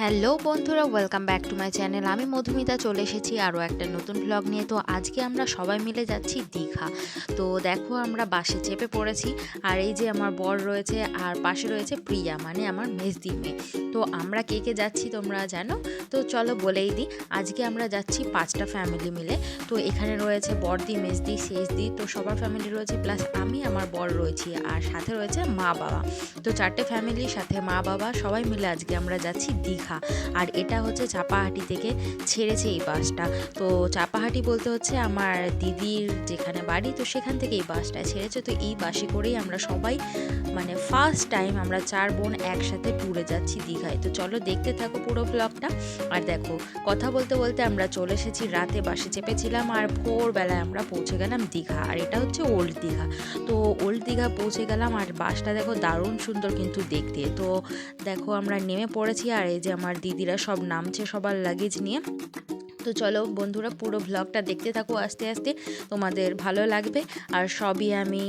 Hello বন্ধুরা welcome back to my channel আমি মধুমিতা, চলে এসেছি আরও একটা নতুন ব্লগ নিয়ে। তো আজকে আমরা সবাই মিলে যাচ্ছি দীঘা। তো দেখো আমরা বাসে চেপে পড়েছি, আর এই যে আমার বর রয়েছে, আর পাশে রয়েছে প্রিয়া মানে আমার মেজদি মেয়ে। তো আমরা কে কে যাচ্ছি তোমরা জানো? তো চলো বলেই দিই, আজকে আমরা যাচ্ছি পাঁচটা ফ্যামিলি মিলে। তো এখানে রয়েছে বড়দি মেজদি, শেষদি, তো সবার ফ্যামিলি রয়েছে প্লাস আমি, আমার বর রয়েছি, আর সাথে রয়েছে মা বাবা তো চারটে ফ্যামিলির সাথে মা বাবা সবাই মিলে আজকে আমরা যাচ্ছি দীঘা। আর এটা হচ্ছে চাপাহাটি থেকে ছেড়েছে এই বাসটা। তো চাপাহাটি বলতে হচ্ছে আমার দিদির যেখানে বাড়ি, তো সেখান থেকে এই বাসটা ছেড়েছে। তো এই বাসে করেই আমরা সবাই মানে ফার্স্ট টাইম আমরা চার বোন একসাথে ট্যুরে যাচ্ছি দীঘায়। তো চলো দেখতে থাকো পুরো ব্লগটা আর দেখো, কথা বলতে বলতে আমরা চলে এসেছি, রাতে বাসে চেপেছিলাম আর ভোরবেলায় আমরা পৌঁছে গেলাম দীঘা। আর এটা হচ্ছে ওল্ড দীঘা। তো ওল্ড দীঘা পৌঁছে গেলাম আর বাসটা দেখো দারুণ সুন্দর কিন্তু দেখতে। তো দেখো আমরা নেমে পড়েছি আর এই যে আমার দিদিরা সব নামছে সবার লাগেজ নিয়ে। তো চলো বন্ধুরা পুরো ব্লগটা দেখতে থাকো আস্তে আস্তে, তোমাদের ভালো লাগবে। আর সবই আমি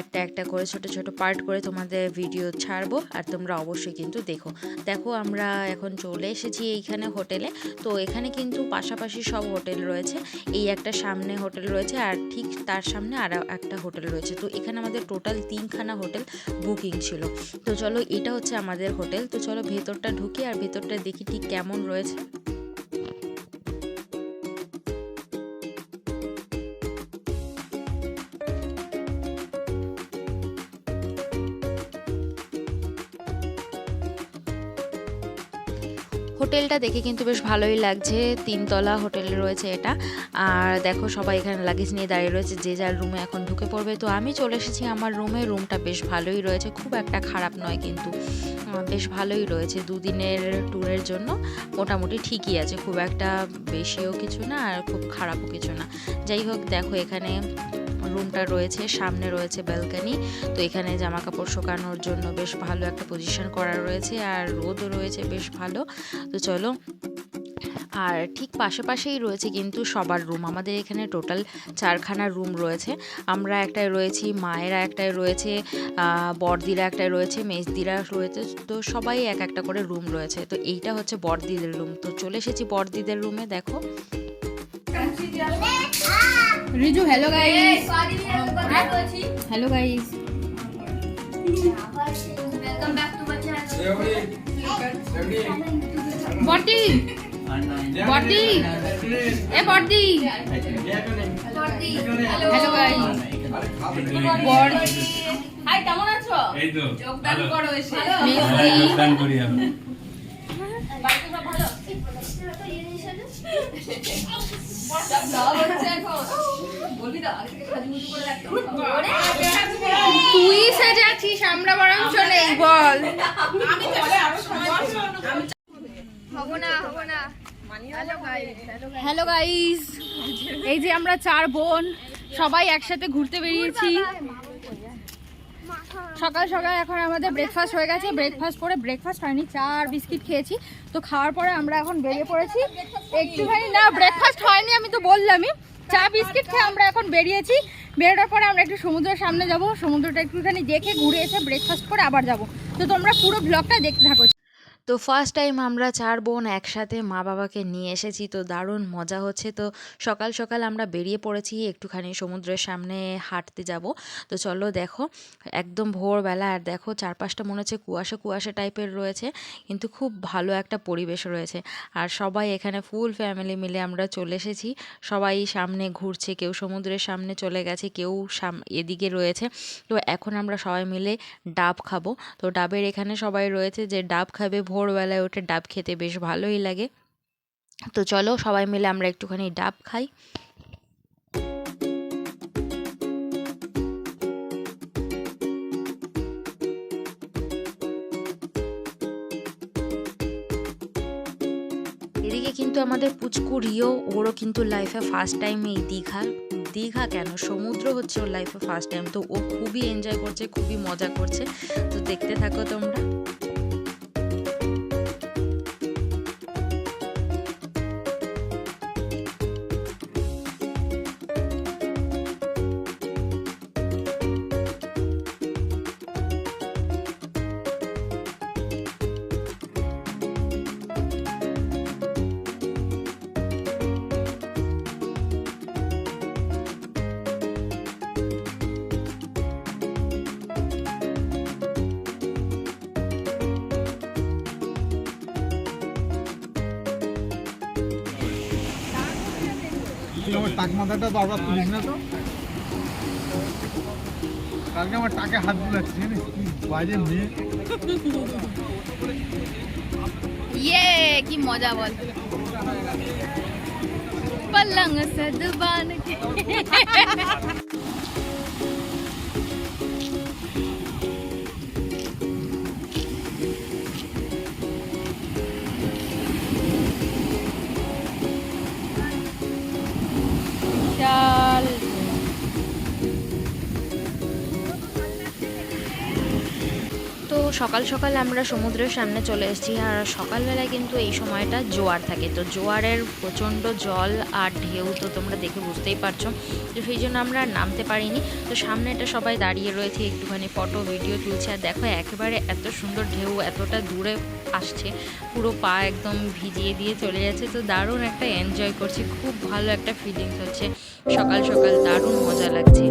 একটা একটা করে ছোট ছোট পার্ট করে তোমাদের ভিডিও ছাড়বো, আর তোমরা অবশ্যই কিন্তু দেখো। দেখো, আমরা এখন চলে এসেছি এইখানে হোটেলে। তো এখানে কিন্তু পাশাপাশি সব হোটেল রয়েছে। এই একটা সামনে হোটেল রয়েছে, আর ঠিক তার সামনে আরও একটা হোটেল রয়েছে। তো এখানে আমাদের টোটাল তিনখানা হোটেল বুকিং ছিল। তো চলো, এটা হচ্ছে আমাদের হোটেল। তো চলো, ভেতরটা ঢুকি আর ভেতরটা দেখি ঠিক কেমন রয়েছে। হোটেলটা দেখে কিন্তু বেশ ভালোই লাগছে। তিনতলা হোটেল রয়েছে এটা। আর দেখো সবাই এখানে লাগেজ নিয়ে দাঁড়িয়ে রয়েছে, যে যার রুমে এখন ঢুকে পড়বে। তো আমি চলে এসেছি আমার রুমে রুমটা বেশ ভালোই রয়েছে, খুব একটা খারাপ নয় কিন্তু। বেশ ভালোই রয়েছে দুদিনের ট্যুরের জন্য। মোটামুটি ঠিকই আছে, খুব একটা বেশিও কিছু না আর খুব খারাপও কিছু না। যাই হোক, দেখো এখানে রুমটা রয়েছে সামনে রয়েছে ব্যালকানি তো এখানে জামা কাপড় শুকানোর জন্য বেশ ভালো একটা পজিশন করা রয়েছে আর রোদও রয়েছে বেশ ভালো। তো চলো আর ঠিক পাশে পাশেই রয়েছে কিন্তু সবার রুম আমাদের এখানে টোটাল চারখানা রুম রয়েছে। আমরা একটায় রয়েছি মায়েরা একটায় রয়েছে আহ, বড়দিরা একটায় রয়েছে মেজদিরা রয়েছে তো সবাই এক একটা করে রুম রয়েছে। তো এইটা হচ্ছে বড়দিদের রুম তো চলে এসেছি বড়দিদের রুমে দেখো। Riju hello guys hello guys বর্দি বর্দি এ বর্দি হ্যালো গাইস হাই কেমন আছো? এই তো যোগদান করো এসে। সবাই যোগদান করি আমি। বাড়িতে সব ভালো? তুই সেজে আছিস আমরা বরং নেই, বল। হ্যালো গাইস এই যে আমরা চার বোন, সবাই একসাথে ঘুরতে বেরিয়েছি। সকাল সকাল এখন আমাদের ব্রেকফাস্ট হয়ে গেছে। ব্রেকফাস্ট করে ব্রেকফাস্ট হয়নি, চা আর বিস্কিট খেয়েছি। তো খাওয়ার পরে আমরা এখন বেরিয়ে পড়েছি। একটুখানি না ব্রেকফাস্ট হয়নি, আমি তো বললামই। চা, বিস্কিট খেয়ে আমরা এখন বেরিয়েছি। বেরোটার পরে আমরা একটু সমুদ্রের সামনে যাব। সমুদ্রটা একটুখানি দেখে ঘুরে এসে ব্রেকফাস্ট করে আবার যাব। তো তোমরা পুরো ব্লগটা দেখতে থাকো। তো ফার্স্ট টাইম আমরা চার বোন একসাথে মা বাবাকে নিয়ে এসেছি, তো দারুণ মজা হচ্ছে। তো সকাল সকাল আমরা বেরিয়ে পড়েছি, একটুখানি সমুদ্রের সামনে হাঁটতে যাব। তো চলো দেখো, একদম ভোরবেলা আর দেখো চারপাশটা মনে হচ্ছে কুয়াশা কুয়াশা টাইপের রয়েছে, কিন্তু খুব ভালো একটা পরিবেশ রয়েছে। আর সবাই এখানে ফুল ফ্যামিলি মিলে আমরা চলে এসেছি। সবাই সামনে ঘুরছে, কেউ সমুদ্রের সামনে চলে গেছে, কেউ সাম, এদিকে রয়েছে। তো এখন আমরা সবাই মিলে ডাব খাব। তো ডাবের এখানে সবাই রয়েছে যে ডাব খাবে ভোরবেলায় উঠে ডাব খেতে বেশ ভালোই লাগে। তো চলো সবাই মিলে আমরা একটুখানি ডাব খাই। এদিকে কিন্তু আমাদের পুচকু রিও ওরও কিন্তু লাইফে ফার্স্ট টাইম এই দীঘা। দীঘা কেন? সমুদ্র হচ্ছে ওর লাইফে ফার্স্ট টাইম তো ও খুবই এনজয় করছে, খুবই মজা করছে। তো দেখতে থাকো তোমরা। আমার টাক মাথাটা বারবার তুলিস না তো কালকে আমার টাকে হাত বুলাচ্ছি জানিস কি বাজে মেয়ে ইয়ে কি মজা বল पलंग सदबान के তো সকাল সকাল আমরা সমুদ্রের সামনে চলে এসেছি আর সকালবেলায় কিন্তু এই সময়টা জোয়ার থাকে। তো জোয়ারের প্রচণ্ড জল আর ঢেউ তো তোমরা দেখে বুঝতেই পারছ। তো সেই জন্য আমরা নামতে পারিনি। তো সামনেটা সবাই দাঁড়িয়ে রয়েছে, একটুখানি ফটো, ভিডিও তুলছে। আর দেখো, একেবারে এত সুন্দর ঢেউ, এতটা দূরে আসছে। পুরো পা একদম ভিজিয়ে দিয়ে চলে যাচ্ছে। তো দারুণ একটা এনজয় করছি। খুব ভালো একটা ফিলিংস হচ্ছে। সকাল সকাল দারুণ মজা লাগছে।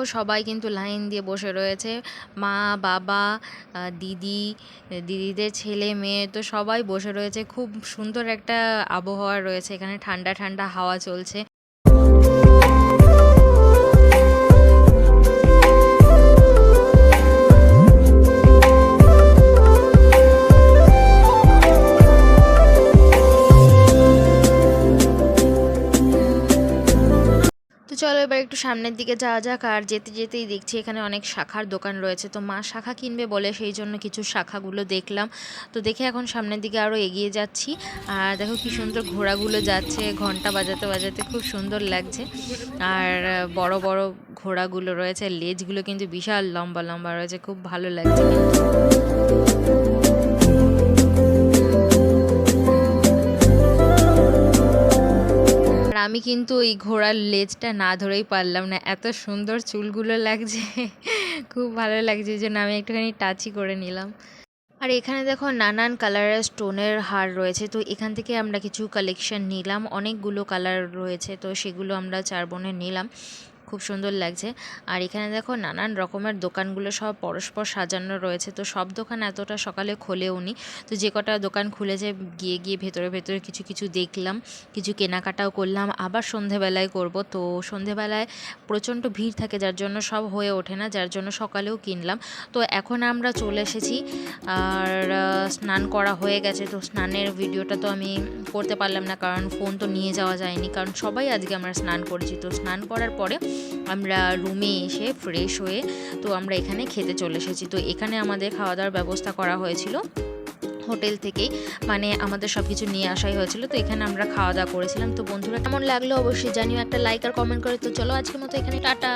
দেখো সবাই কিন্তু লাইন দিয়ে বসে রয়েছে। মা, বাবা দিদি, দিদিদের ছেলে, মেয়ে তো সবাই বসে রয়েছে। খুব সুন্দর একটা আবহাওয়া রয়েছে। এখানে ঠান্ডা ঠান্ডা হাওয়া চলছে। একটু সামনের দিকে যাওয়া যাক আর যেতে যেতেই দেখছি এখানে অনেক শাখার দোকান রয়েছে। তো মা শাখা কিনবে বলে সেই জন্য কিছু শাখাগুলো দেখলাম। তো দেখে এখন সামনের দিকে আরও এগিয়ে যাচ্ছি। আর দেখো কি সুন্দর ঘোড়াগুলো যাচ্ছে, ঘণ্টা বাজাতে বাজাতে খুব সুন্দর লাগছে। আর বড় বড় ঘোড়াগুলো রয়েছে, লেজগুলো কিন্তু বিশাল লম্বা লম্বা রয়েছে, খুব ভালো লাগছে কিন্তু। আমি কিন্তু ওই ঘোড়ার লেজটা না ধরেই পারলাম না। এত সুন্দর চুলগুলো লাগছে। খুব ভালো লাগছে জন্য আমি একটুখানি টাচই করে নিলাম। আর এখানে দেখো নানান কালারের স্টোনের হার রয়েছে। তো এখান থেকে আমরা কিছু কালেকশন নিলাম। অনেকগুলো কালার রয়েছে, তো সেগুলো আমরা চার বোনে নিলাম। খুব সুন্দর লাগছে। আর এখানে দেখো নানান রকমের দোকানগুলো সব পরস্পর সাজানো রয়েছে। তো সব দোকান এতটা সকালে খোলেও নি তো যে কটা দোকান খুলেছে গিয়ে গিয়ে ভেতরে ভেতরে কিছু কিছু দেখলাম। কিছু কেনাকাটাও করলাম। আবার সন্ধেবেলায় করব। তো সন্ধেবেলায় প্রচণ্ড ভিড় থাকে, যার জন্য সব হয়ে ওঠে না। যার জন্য সকালেও কিনলাম। তো এখন আমরা চলে এসেছি। আর স্নান করা হয়ে গেছে। তো স্নানের ভিডিওটা তো আমি করতে পারলাম না। কারণ ফোন তো নিয়ে যাওয়া যায়নি। কারণ সবাই আজকে আমরা স্নান করেছি। তো স্নান করার পরে আমরা রুমে এসে ফ্রেশ হয়ে তো আমরা এখানে খেতে চলে এসেছি। তো এখানে আমাদের খাওয়া দাওয়ার ব্যবস্থা করা হয়েছিল। হোটেল থেকেই মানে আমাদের সব কিছু নিয়ে আসাই হয়েছিল। তো এখানে আমরা খাওয়া দাওয়া করেছিলাম। তো বন্ধুরা কেমন লাগল অবশ্যই জানিও একটা লাইক আর কমেন্ট করে। তো চলো আজকের মতো এখানে টাটা।